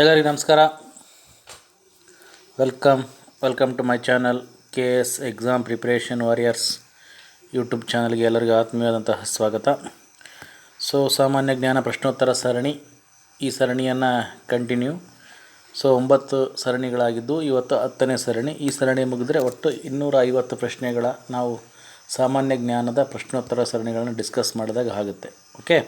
ಎಲ್ಲರಿಗೂ ನಮಸ್ಕಾರ. Welcome welcome to my channel K S exam preparation warriors YouTube ಚಾನಲ್ಗೆ ಎಲ್ಲರಿಗೂ ಆತ್ಮೀಯವಾದಂತಹ ಸ್ವಾಗತ. ಸೊ ಸಾಮಾನ್ಯ ಜ್ಞಾನ ಪ್ರಶ್ನೋತ್ತರ ಸರಣಿ. ಈ ಸರಣಿಯನ್ನು ಕಂಟಿನ್ಯೂ ಸೊ ಒಂಬತ್ತು ಸರಣಿಗಳಾಗಿದ್ದು, ಇವತ್ತು ಹತ್ತನೇ ಸರಣಿ. ಈ ಸರಣಿ ಮುಗಿದ್ರೆ ಒಟ್ಟು ಇನ್ನೂರ ಐವತ್ತು ಪ್ರಶ್ನೆಗಳ ನಾವು ಸಾಮಾನ್ಯ ಜ್ಞಾನದ ಪ್ರಶ್ನೋತ್ತರ ಸರಣಿಗಳನ್ನು ಡಿಸ್ಕಸ್ ಮಾಡಿದಾಗ ಆಗುತ್ತೆ. ಓಕೆ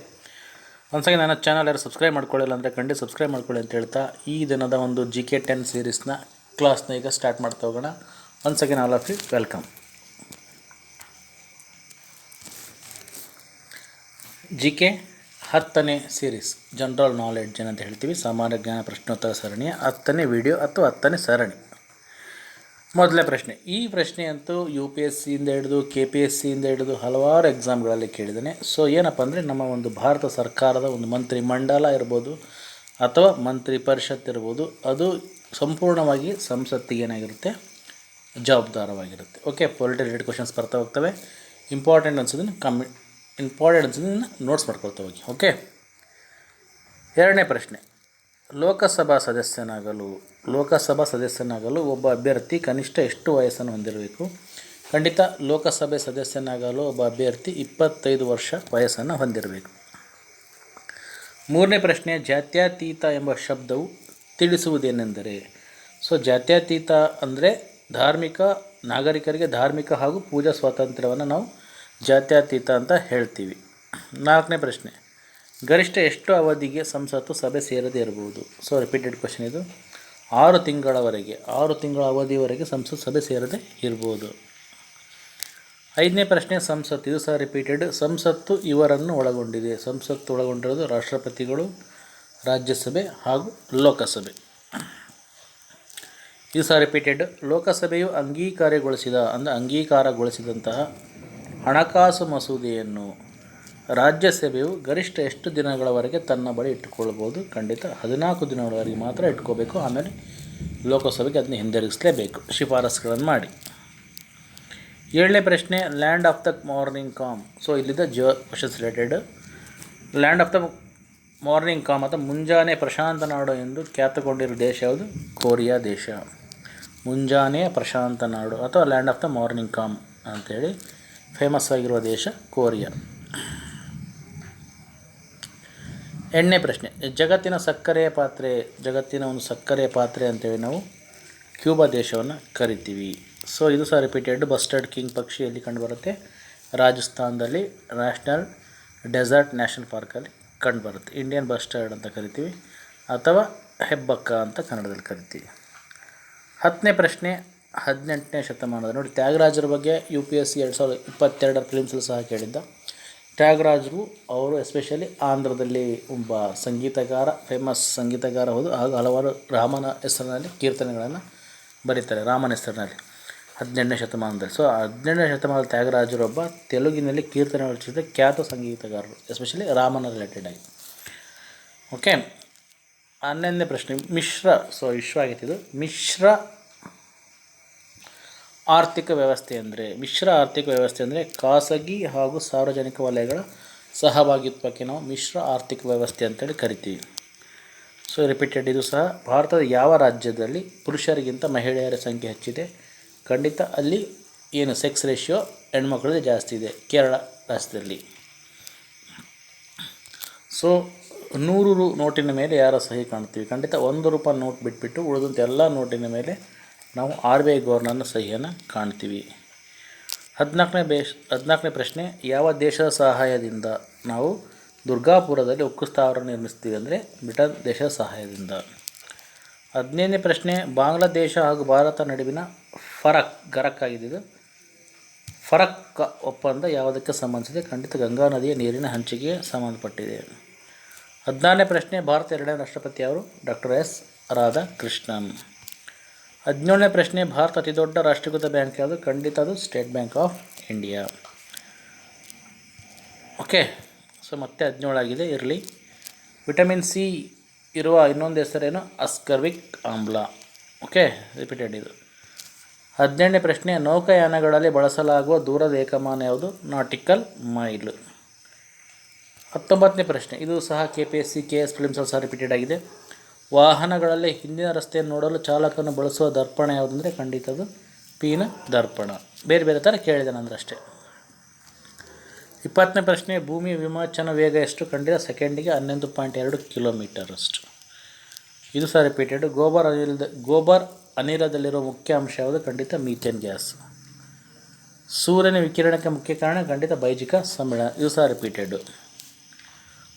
ಒಂದ್ಸಲ ನನ್ನ ಚಾನಲ್ ಯಾರು ಸಬ್ಸ್ಕ್ರೈಬ್ ಮಾಡ್ಕೊಳ್ಳಿಲ್ಲ ಅಂದರೆ ಖಂಡಿತ ಸಬ್ಸ್ಕ್ರೈಬ್ ಮಾಡ್ಕೊಳ್ಳಿ ಅಂತ ಹೇಳ್ತಾ ಈ ದಿನದ ಒಂದು ಜಿ ಕೆ ಟೆನ್ ಸೀರೀಸ್ನ ಕ್ಲಾಸ್ನ ಈಗ ಸ್ಟಾರ್ಟ್ ಮಾಡ್ತಾ ಹೋಗೋಣ. Once second all of you welcome G K ಹತ್ತನೇ ಸೀರೀಸ್ ಜನರಲ್ ನಾಲೆಡ್ಜ್ ಏನಂತ ಹೇಳ್ತೀವಿ. ಸಾಮಾನ್ಯ ಜ್ಞಾನ ಪ್ರಶ್ನೋತ್ತರ ಸರಣಿಯ ಹತ್ತನೇ ವಿಡಿಯೋ ಅಥವಾ ಹತ್ತನೇ ಸರಣಿ. ಮೊದಲನೇ ಪ್ರಶ್ನೆ. ಈ ಪ್ರಶ್ನೆ ಅಂತೂ ಯು ಪಿ ಎಸ್ ಸಿಯಿಂದ ಹಿಡಿದು ಕೆ ಪಿ ಎಸ್ ಸಿಯಿಂದ ಹಿಡಿದು ಹಲವಾರು ಎಕ್ಸಾಮ್ಗಳಲ್ಲಿ ಕೇಳಿದ್ದೇನೆ. ಸೊ ಏನಪ್ಪ ಅಂದರೆ ನಮ್ಮ ಒಂದು ಭಾರತ ಸರ್ಕಾರದ ಒಂದು ಮಂತ್ರಿ ಮಂಡಲ ಇರ್ಬೋದು ಅಥವಾ ಮಂತ್ರಿ ಪರಿಷತ್ ಇರ್ಬೋದು, ಅದು ಸಂಪೂರ್ಣವಾಗಿ ಸಂಸತ್ತಿಗೆ ಏನಾಗಿರುತ್ತೆ? ಜವಾಬ್ದಾರವಾಗಿರುತ್ತೆ. ಓಕೆ ಪೊಲಿಟಿಕಲ್ ರಿಲೇಟೆಡ್ ಕ್ವಶನ್ಸ್ ಬರ್ತಾ ಹೋಗ್ತವೆ. ಇಂಪಾರ್ಟೆಂಟ್ ಅನ್ಸೋದನ್ನು ಕಮ್ಮಿ ಇಂಪಾರ್ಟೆಂಟ್ ಅನ್ಸೋದನ್ನು ನೋಟ್ಸ್ ಮಾಡ್ಕೊಳ್ತಾ ಹೋಗಿ. ಓಕೆ ಎರಡನೇ ಪ್ರಶ್ನೆ. ಲೋಕಸಭಾ ಸದಸ್ಯನಾಗಲು ಲೋಕಸಭಾ ಸದಸ್ಯನಾಗಲು ಒಬ್ಬ ಅಭ್ಯರ್ಥಿ ಕನಿಷ್ಠ ಎಷ್ಟು ವಯಸ್ಸನ್ನು ಹೊಂದಿರಬೇಕು? ಖಂಡಿತ ಲೋಕಸಭೆ ಸದಸ್ಯನಾಗಲು ಒಬ್ಬ ಅಭ್ಯರ್ಥಿ ಇಪ್ಪತ್ತೈದು ವರ್ಷ ವಯಸ್ಸನ್ನು ಹೊಂದಿರಬೇಕು. ಮೂರನೇ ಪ್ರಶ್ನೆ, ಜಾತ್ಯತೀತ ಎಂಬ ಶಬ್ದವು ತಿಳಿಸುವುದೇನೆಂದರೆ, ಸೊ ಜಾತ್ಯತೀತ ಅಂದರೆ ಧಾರ್ಮಿಕ, ನಾಗರಿಕರಿಗೆ ಧಾರ್ಮಿಕ ಹಾಗೂ ಪೂಜಾ ಸ್ವಾತಂತ್ರ್ಯವನ್ನು ನಾವು ಜಾತ್ಯತೀತ ಅಂತ ಹೇಳ್ತೀವಿ. ನಾಲ್ಕನೇ ಪ್ರಶ್ನೆ ಗರಿಷ್ಠ ಎಷ್ಟು ಅವಧಿಗೆ ಸಂಸತ್ತು ಸಭೆ ಸೇರದೇ ಇರಬಹುದು? ಸೊ ರಿಪೀಟೆಡ್ ಕ್ವಶನ್ ಇದು. ಆರು ತಿಂಗಳವರೆಗೆ, ಆರು ತಿಂಗಳ ಅವಧಿವರೆಗೆ ಸಂಸತ್ ಸಭೆ ಸೇರದೆ ಇರ್ಬೋದು ಐದನೇ ಪ್ರಶ್ನೆ, ಸಂಸತ್ತು. ಇದು ಸಹ ರಿಪೀಟೆಡ್ ಸಂಸತ್ತು ಇವರನ್ನು ಒಳಗೊಂಡಿದೆ. ಸಂಸತ್ತು ಒಳಗೊಂಡಿರೋದು ರಾಷ್ಟ್ರಪತಿಗಳು, ರಾಜ್ಯಸಭೆ ಹಾಗೂ ಲೋಕಸಭೆ. ಇದು ಸಹ ರಿಪೀಟೆಡ್ ಲೋಕಸಭೆಯು ಅಂಗೀಕಾರಗೊಳಿಸಿದ, ಅಂದರೆ ಅಂಗೀಕಾರಗೊಳಿಸಿದಂತಹ ಹಣಕಾಸು ಮಸೂದೆಯನ್ನು ರಾಜ್ಯಸಭೆಯು ಗರಿಷ್ಠ ಎಷ್ಟು ದಿನಗಳವರೆಗೆ ತನ್ನ ಬಳಿ ಇಟ್ಟುಕೊಳ್ಬೋದು ಖಂಡಿತ. ಹದಿನಾಲ್ಕು ದಿನಗಳವರೆಗೆ ಮಾತ್ರ ಇಟ್ಕೋಬೇಕು ಆಮೇಲೆ ಲೋಕಸಭೆಗೆ ಅದನ್ನ ಹಿಂದಿರುಗಿಸಲೇಬೇಕು. ಶಿಫಾರಸುಗಳನ್ನು ಮಾಡಿ. ಏಳನೇ ಪ್ರಶ್ನೆ land of the morning calm so ಇಲ್ಲಿದ್ದ geo questions related land of the morning calm ಅಥವಾ ಮುಂಜಾನೆ ಪ್ರಶಾಂತ ನಾಡು ಎಂದು ಖ್ಯಾತಗೊಂಡಿರೋ ದೇಶ ಯಾವುದು? ಕೊರಿಯಾ ದೇಶ. ಮುಂಜಾನೆ ಪ್ರಶಾಂತ ನಾಡು ಅಥವಾ land of the morning calm ಅಂಥೇಳಿ ಫೇಮಸ್ ಆಗಿರುವ ದೇಶ ಕೊರಿಯಾ. ಎಣ್ಣೆ ಪ್ರಶ್ನೆ, ಜಗತ್ತಿನ ಸಕ್ಕರೆಯ ಪಾತ್ರೆ, ಜಗತ್ತಿನ ಒಂದು ಸಕ್ಕರೆಯ ಪಾತ್ರೆ ಅಂತೇಳಿ ನಾವು ಕ್ಯೂಬಾ ದೇಶವನ್ನು ಕರಿತೀವಿ. ಸೊ ಇದು ಸಹ ರಿಪೀಟೆಡ್ ಬಸ್ಟರ್ಡ್ ಕಿಂಗ್ ಪಕ್ಷಿ ಎಲ್ಲಿ ಕಂಡುಬರುತ್ತೆ? ರಾಜಸ್ಥಾನದಲ್ಲಿ ನ್ಯಾಷನಲ್ ಡೆಸರ್ಟ್ ನ್ಯಾಷನಲ್ ಪಾರ್ಕಲ್ಲಿ ಕಂಡುಬರುತ್ತೆ. ಇಂಡಿಯನ್ ಬಸ್ಟರ್ಡ್ ಅಂತ ಕರಿತೀವಿ, ಅಥವಾ ಹೆಬ್ಬಕ್ಕ ಅಂತ ಕನ್ನಡದಲ್ಲಿ ಕರಿತೀವಿ. ಹತ್ತನೇ ಪ್ರಶ್ನೆ, ಹದಿನೆಂಟನೇ ಶತಮಾನದ ನೋಡಿ, ತ್ಯಾಗರಾಜರ ಬಗ್ಗೆ ಯು ಪಿ ಎಸ್ ಸಿ ಎರಡು ಸಾವಿರದ ಇಪ್ಪತ್ತೆರಡರ ಫಿಲಿಮ್ಸಲ್ಲಿ ಸಹ ಕೇಳಿದ್ದ. ತ್ಯಾಗರಾಜರು ಅವರು ಎಸ್ಪೆಷಲಿ ಆಂಧ್ರದಲ್ಲಿ ಒಬ್ಬ ಸಂಗೀತಗಾರ ಫೇಮಸ್ ಸಂಗೀತಗಾರ ಹೌದು. ಹಾಗೂ ಹಲವಾರು ರಾಮನ ಹೆಸರಿನಲ್ಲಿ ಕೀರ್ತನೆಗಳನ್ನು ಬರೀತಾರೆ, ರಾಮನ ಹೆಸರಿನಲ್ಲಿ. ಹದಿನೆಂಟನೇ ಶತಮಾನದಲ್ಲಿ. ಸೊ ಹದಿನೆಂಟನೇ ಶತಮಾನದ ತ್ಯಾಗರಾಜರು ಒಬ್ಬ ತೆಲುಗಿನಲ್ಲಿ ಕೀರ್ತನೆ ರಚಿಸಿದ ಖ್ಯಾತ ಸಂಗೀತಗಾರರು ಎಸ್ಪೆಷಲಿ ರಾಮನ ರಿಲೇಟೆಡ್ ಆಗಿ. ಓಕೆ ಹನ್ನೊಂದನೇ ಪ್ರಶ್ನೆ, ಮಿಶ್ರ ಸೊ ವಿಶ್ವ ಆಗಿತ್ತು ಮಿಶ್ರ ಆರ್ಥಿಕ ವ್ಯವಸ್ಥೆ ಅಂದರೆ, ಮಿಶ್ರ ಆರ್ಥಿಕ ವ್ಯವಸ್ಥೆ ಅಂದರೆ ಖಾಸಗಿ ಹಾಗೂ ಸಾರ್ವಜನಿಕ ವಲಯಗಳ ಸಹಭಾಗಿತ್ವಕ್ಕೆ ನಾವು ಮಿಶ್ರ ಆರ್ಥಿಕ ವ್ಯವಸ್ಥೆ ಅಂತೇಳಿ ಕರಿತೀವಿ. ಸೊ ರಿಪೀಟೆಡ್ ಇದು ಸಹ, ಭಾರತದ ಯಾವ ರಾಜ್ಯದಲ್ಲಿ ಪುರುಷರಿಗಿಂತ ಮಹಿಳೆಯರ ಸಂಖ್ಯೆ ಹೆಚ್ಚಿದೆ? ಖಂಡಿತ ಅಲ್ಲಿ ಏನು ಸೆಕ್ಸ್ ರೇಷಿಯೋ ಹೆಣ್ಮಕ್ಳದ್ದು ಜಾಸ್ತಿ ಇದೆ, ಕೇರಳ ರಾಜ್ಯದಲ್ಲಿ. ಸೊ ನೂರು ರು ನೋಟಿನ ಮೇಲೆ ಯಾರ ಸಹಿ ಕಾಣ್ತೀವಿ ಖಂಡಿತ ಒಂದು ರೂಪಾಯಿ ನೋಟ್ ಬಿಟ್ಬಿಟ್ಟು ಉಳಿದಂಥ ಎಲ್ಲ ನೋಟಿನ ಮೇಲೆ ನಾವು ಆರ್ ಬಿ ಐ ಗವರ್ನರ್ನ ಸಹಿಯನ್ನು ಕಾಣ್ತೀವಿ. ಹದಿನಾಲ್ಕನೇ ಬೇಷ್, ಹದಿನಾಲ್ಕನೇ ಪ್ರಶ್ನೆ, ಯಾವ ದೇಶದ ಸಹಾಯದಿಂದ ನಾವು ದುರ್ಗಾಪುರದಲ್ಲಿ ಉಕ್ಕು ಸ್ಥಾವರ ನಿರ್ಮಿಸ್ತೀವಿ ಅಂದರೆ ಬ್ರಿಟನ್ ದೇಶದ ಸಹಾಯದಿಂದ. ಹದಿನೈದನೇ ಪ್ರಶ್ನೆ, ಬಾಂಗ್ಲಾದೇಶ ಹಾಗೂ ಭಾರತ ನಡುವಿನ ಫರಕ್, ಗರಕ್ ಆಗಿದ್ದು ಫರಕ್ ಒಪ್ಪಂದ ಯಾವುದಕ್ಕೆ ಸಂಬಂಧಿಸಿದೆ? ಖಂಡಿತ ಗಂಗಾ ನದಿಯ ನೀರಿನ ಹಂಚಿಕೆಗೆ ಸಂಬಂಧಪಟ್ಟಿದೆ. ಹದಿನಾರನೇ ಪ್ರಶ್ನೆ, ಭಾರತ ಎರಡನೇ ರಾಷ್ಟ್ರಪತಿ ಅವರು ಡಾಕ್ಟರ್ ಎಸ್. ರಾಧಾಕೃಷ್ಣನ್. ಹದಿನೇಳನೇ ಪ್ರಶ್ನೆ, ಭಾರತ ಅತಿದೊಡ್ಡ ರಾಷ್ಟ್ರೀಕೃತ ಬ್ಯಾಂಕ್ ಯಾವುದು? ಖಂಡಿತ ಅದು state bank of India. Okay, so ಮತ್ತೆ ಹದಿನೇಳಾಗಿದೆ ಇರಲಿ. ವಿಟಮಿನ್ ಸಿ ಇರುವ ಇನ್ನೊಂದು ಹೆಸರೇನು? ಅಸ್ಕರ್ವಿಕ್ ಆಮ್ಲ. ಓಕೆ, ರಿಪೀಟೆಡ್ ಇದು. ಹದಿನೆಂಟನೇ ಪ್ರಶ್ನೆ, ನೌಕಾಯಾನಗಳಲ್ಲಿ ಬಳಸಲಾಗುವ ದೂರದ ಏಕಮಾನ ಯಾವುದು? Nautical mile. ಹತ್ತೊಂಬತ್ತನೇ ಪ್ರಶ್ನೆ, ಇದು ಸಹ K P S C K S ಫಿಲಿಮ್ಸಲ್ಲಿ ಸಹ ರಿಪೀಟೆಡ್ ಆಗಿದೆ. ವಾಹನಗಳಲ್ಲಿ ಹಿಂದಿನ ರಸ್ತೆಯನ್ನು ನೋಡಲು ಚಾಲಕನು ಬಳಸುವ ದರ್ಪಣ ಯಾವುದಂದರೆ ಖಂಡಿತ ಅದು ಪೀನ ದರ್ಪಣ. ಬೇರೆ ಬೇರೆ ಥರ ಕೇಳಿದೆ ನಂದ್ರೆ ಅಷ್ಟೇ ಇಪ್ಪತ್ತನೇ ಪ್ರಶ್ನೆ, ಭೂಮಿ ವಿಮೋಚನ ವೇಗ ಎಷ್ಟು ಖಂಡಿತ ಸೆಕೆಂಡಿಗೆ ಹನ್ನೊಂದು ಪಾಯಿಂಟ್ ಎರಡು ಕಿಲೋಮೀಟರ್ ಅಷ್ಟು ಇದು ಸಹ ರಿಪೀಟೆಡ್ ಗೋಬರ್ ಅನಿಲದ, ಗೋಬರ್ ಅನಿಲದಲ್ಲಿರುವ ಮುಖ್ಯ ಅಂಶ ಯಾವುದು? ಖಂಡಿತ ಮೀಥೇನ್ ಗ್ಯಾಸ್ ಸೂರ್ಯನ ವಿಕಿರಣಕ್ಕೆ ಮುಖ್ಯ ಕಾರಣ ಖಂಡಿತ ಬೈಜಿಕ ಸಮ್ಮೇಳನ. ಇದು ಸಹ ರಿಪೀಟೆಡ್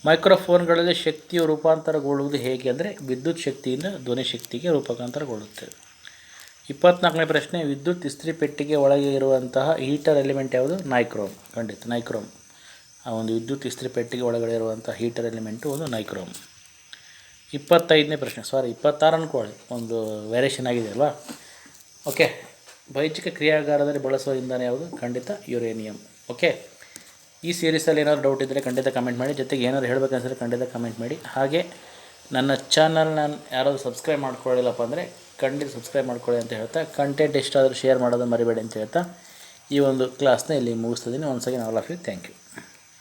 ಮೈಕ್ರೋಫೋನ್ಗಳಲ್ಲಿ ಶಕ್ತಿಯು ರೂಪಾಂತರಗೊಳ್ಳುವುದು ಹೇಗೆ ಅಂದರೆ ವಿದ್ಯುತ್ ಶಕ್ತಿಯಿಂದ ಧ್ವನಿ ಶಕ್ತಿಗೆ ರೂಪಾಂತರಗೊಳ್ಳುತ್ತೆ ಇಪ್ಪತ್ನಾಲ್ಕನೇ ಪ್ರಶ್ನೆ, ವಿದ್ಯುತ್ ಇಸ್ತ್ರಿ ಪೆಟ್ಟಿಗೆ ಒಳಗೆ ಇರುವಂತಹ ಹೀಟರ್ ಎಲಿಮೆಂಟ್ ಯಾವುದು? ನೈಕ್ರೋಮ್ ಖಂಡಿತ ನೈಕ್ರೋಮ್ ಆ ಒಂದು ವಿದ್ಯುತ್ ಇಸ್ತ್ರಿ ಪೆಟ್ಟಿಗೆ ಒಳಗಡೆ ಇರುವಂಥ ಹೀಟರ್ ಎಲಿಮೆಂಟು ಒಂದು ನೈಕ್ರೋಮ್ ಇಪ್ಪತ್ತೈದನೇ ಪ್ರಶ್ನೆ ಸಾರಿ ಇಪ್ಪತ್ತಾರು ಅನ್ಕೊಳ್ಳಿ ಒಂದು ವೇರಿಯೇಷನ್ ಆಗಿದೆ ಅಲ್ವಾ? ಓಕೆ ಬೈಚಿಕ ಕ್ರಿಯಾಗಾರದಲ್ಲಿ ಬಳಸುವ ಇಂಧನ ಯಾವುದು? ಖಂಡಿತ ಯುರೇನಿಯಂ. ಓಕೆ ಈ ಸೀರೀಸಲ್ಲಿ ಏನಾದ್ರು ಡೌಟ್ ಇದ್ದರೆ ಖಂಡಿತ ಕಮೆಂಟ್ ಮಾಡಿ. ಜೊತೆಗೆ ಏನಾದ್ರು ಹೇಳಬೇಕನ್ಸಿದ್ರೆ ಖಂಡಿತ ಕಮೆಂಟ್ ಮಾಡಿ. ಹಾಗೆ ನನ್ನ ಚಾನಲ್ ನಾನು ಯಾರಾದರೂ ಸಬ್ಸ್ಕ್ರೈಬ್ ಮಾಡ್ಕೊಳ್ಳಿಲ್ಲಪ್ಪ ಅಂದರೆ ಖಂಡಿತ ಸಬ್ಸ್ಕ್ರೈಬ್ ಮಾಡ್ಕೊಳ್ಳಿ ಅಂತ ಹೇಳ್ತಾ ಕಂಟೆಂಟ್ ಎಷ್ಟಾದರೂ ಶೇರ್ ಮಾಡೋದು ಮರಿಬೇಡಿ ಅಂತ ಹೇಳ್ತಾ, ಈ ಒಂದು ಕ್ಲಾಸ್ನ ಇಲ್ಲಿ ಮುಗಿಸ್ತಿದ್ದೀನಿ once again all of you thank you